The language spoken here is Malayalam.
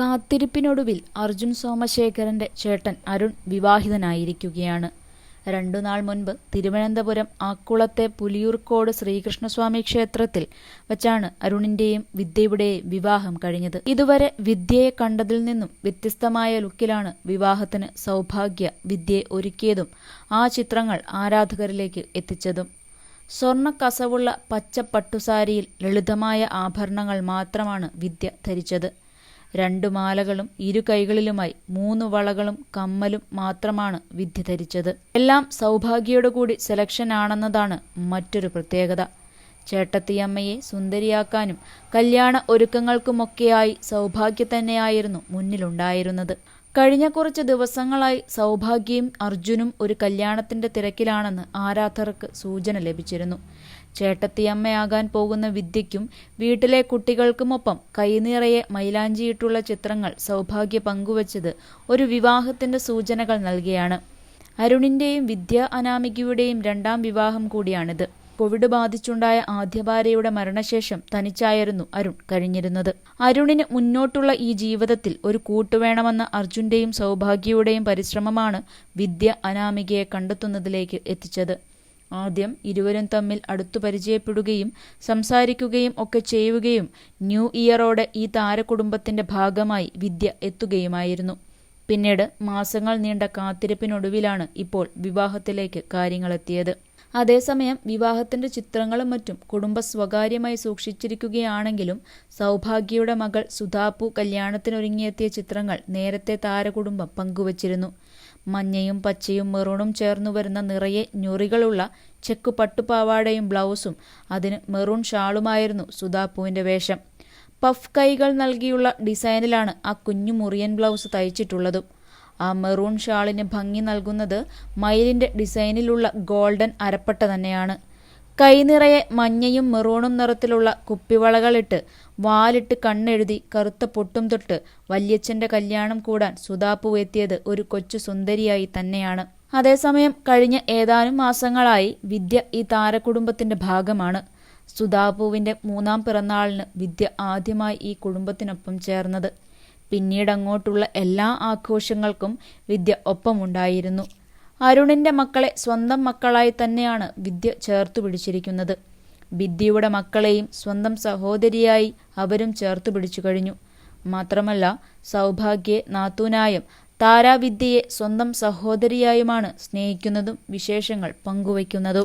കാത്തിരിപ്പിനൊടുവിൽ അർജുൻ സോമശേഖരന്റെ ചേട്ടൻ അരുൺ വിവാഹിതനായിരിക്കുകയാണ്. രണ്ടു നാൾ മുൻപ് തിരുവനന്തപുരം ആക്കുളത്തെ പുലിയൂർക്കോട് ശ്രീകൃഷ്ണസ്വാമി ക്ഷേത്രത്തിൽ വച്ചാണ് അരുണിന്റെയും വിദ്യയുടെയും വിവാഹം കഴിഞ്ഞത്. ഇതുവരെ വിദ്യയെ കണ്ടതിൽ നിന്നും വ്യത്യസ്തമായ ലുക്കിലാണ് വിവാഹത്തിന് സൗഭാഗ്യ വിദ്യയെ ഒരുക്കിയതും ആ ചിത്രങ്ങൾ ആരാധകരിലേക്ക് എത്തിച്ചതും. സ്വർണ കസവുള്ള പച്ച പട്ടുസാരിയിൽ ലളിതമായ ആഭരണങ്ങൾ മാത്രമാണ് വിദ്യ ധരിച്ചത്. രണ്ടു മാലകളും ഇരു കൈകളിലുമായി മൂന്ന് വളകളും കമ്മലും മാത്രമാണ് വിദ്യ ധരിച്ചത്. എല്ലാം സൗഭാഗ്യയോടു കൂടി സെലക്ഷൻ ആണെന്നതാണ് മറ്റൊരു പ്രത്യേകത. ചേട്ടത്തിയമ്മയെ സുന്ദരിയാക്കാനും കല്യാണ ഒരുക്കങ്ങൾക്കുമൊക്കെയായി സൗഭാഗ്യ തന്നെയായിരുന്നു മുന്നിലുണ്ടായിരുന്നത്. കഴിഞ്ഞ കുറച്ച് ദിവസങ്ങളായി സൗഭാഗ്യയും അർജുനും ഒരു കല്യാണത്തിന്റെ തിരക്കിലാണെന്ന് ആരാധകർക്ക് സൂചന ലഭിച്ചിരുന്നു. ചേട്ടത്തിയമ്മയാകാൻ പോകുന്ന വിദ്യയ്ക്കും വീട്ടിലെ കുട്ടികൾക്കുമൊപ്പം കൈനിറയെ മൈലാഞ്ചിയിട്ടുള്ള ചിത്രങ്ങൾ സൗഭാഗ്യ പങ്കുവച്ചത് ഒരു വിവാഹത്തിന്റെ സൂചനകൾ നൽകിയാണ്. അരുണിന്റെയും വിദ്യ അനാമികയുടെയും രണ്ടാം വിവാഹം കൂടിയാണിത്. കോവിഡ് ബാധിച്ചുണ്ടായ ആദ്യ ഭാര്യയുടെ മരണശേഷം തനിച്ചായിരുന്നു അരുൺ കഴിഞ്ഞിരുന്നത്. അരുണിന് മുന്നോട്ടുള്ള ഈ ജീവിതത്തിൽ ഒരു കൂട്ടുവേണമെന്ന അർജുന്റെയും സൗഭാഗ്യയുടെയും പരിശ്രമമാണ് വിദ്യ അനാമികയെ കണ്ടെത്തുന്നതിലേക്ക് എത്തിച്ചത്. ആദ്യം ഇരുവരും തമ്മിൽ അടുത്തു പരിചയപ്പെടുകയും സംസാരിക്കുകയും ഒക്കെ ചെയ്യുകയും ന്യൂ ഇയറോടെ ഈ താരകുടുംബത്തിന്റെ ഭാഗമായി വിദ്യ എത്തുകയുമായിരുന്നു. പിന്നീട് മാസങ്ങൾ നീണ്ട കാത്തിരിപ്പിനൊടുവിലാണ് ഇപ്പോൾ വിവാഹത്തിലേക്ക് കാര്യങ്ങളെത്തിയത്. അതേസമയം വിവാഹത്തിന്റെ ചിത്രങ്ങളും മറ്റും കുടുംബ സ്വകാര്യമായി സൂക്ഷിച്ചിരിക്കുകയാണെങ്കിലും സൗഭാഗ്യയുടെ മകൾ സുധാപ്പു കല്യാണത്തിനൊരുങ്ങിയെത്തിയ ചിത്രങ്ങൾ നേരത്തെ താരകുടുംബം പങ്കുവച്ചിരുന്നു. മഞ്ഞയും പച്ചയും മെറൂണും ചേർന്നു വരുന്ന നിറയെ ഞൊറികളുള്ള ചെക്കു പട്ടുപാവാടയും ബ്ലൗസും അതിന് മെറൂൺ ഷാളുമായിരുന്നു സുധാപ്പുവിന്റെ വേഷം. പഫ് കൈകൾ നൽകിയുള്ള ഡിസൈനിലാണ് ആ കുഞ്ഞു മുറിയൻ ബ്ലൗസ് തയ്ച്ചിട്ടുള്ളതും. ആ മെറൂൺ ഷാളിന് ഭംഗി നൽകുന്നത് മയിലിന്റെ ഡിസൈനിലുള്ള ഗോൾഡൻ അരപ്പട്ട തന്നെയാണ്. കൈനിറയെ മഞ്ഞയും മെറൂണും നിറത്തിലുള്ള കുപ്പിവളകളിട്ട് വാലിട്ട് കണ്ണെഴുതി കറുത്ത പൊട്ടും തൊട്ട് വല്യച്ഛന്റെ കല്യാണം കൂടാൻ സുതാപ്പു എത്തിയത് ഒരു കൊച്ചു സുന്ദരിയായി തന്നെയാണ്. അതേസമയം കഴിഞ്ഞ ഏതാനും മാസങ്ങളായി വിദ്യ ഈ താരകുടുംബത്തിന്റെ ഭാഗമാണ്. സുധാപുവിന്റെ മൂന്നാം പിറന്നാളിന് വിദ്യ ആദ്യമായി ഈ കുടുംബത്തിനൊപ്പം ചേർന്നത്. പിന്നീട് അങ്ങോട്ടുള്ള എല്ലാ ആഘോഷങ്ങൾക്കും വിദ്യ ഒപ്പമുണ്ടായിരുന്നു. അരുണിന്റെ മക്കളെ സ്വന്തം മക്കളായി തന്നെയാണ് വിദ്യ ചേർത്തു പിടിച്ചിരിക്കുന്നത്. വിദ്യയുടെ മക്കളെയും സ്വന്തം സഹോദരിയായി അവരും ചേർത്തു പിടിച്ചു കഴിഞ്ഞു. മാത്രമല്ല സൗഭാഗ്യെ നാത്തൂനായും താരാവിദ്യയെ സ്വന്തം സഹോദരിയായുമാണ് സ്നേഹിക്കുന്നതും വിശേഷങ്ങൾ പങ്കുവയ്ക്കുന്നതും.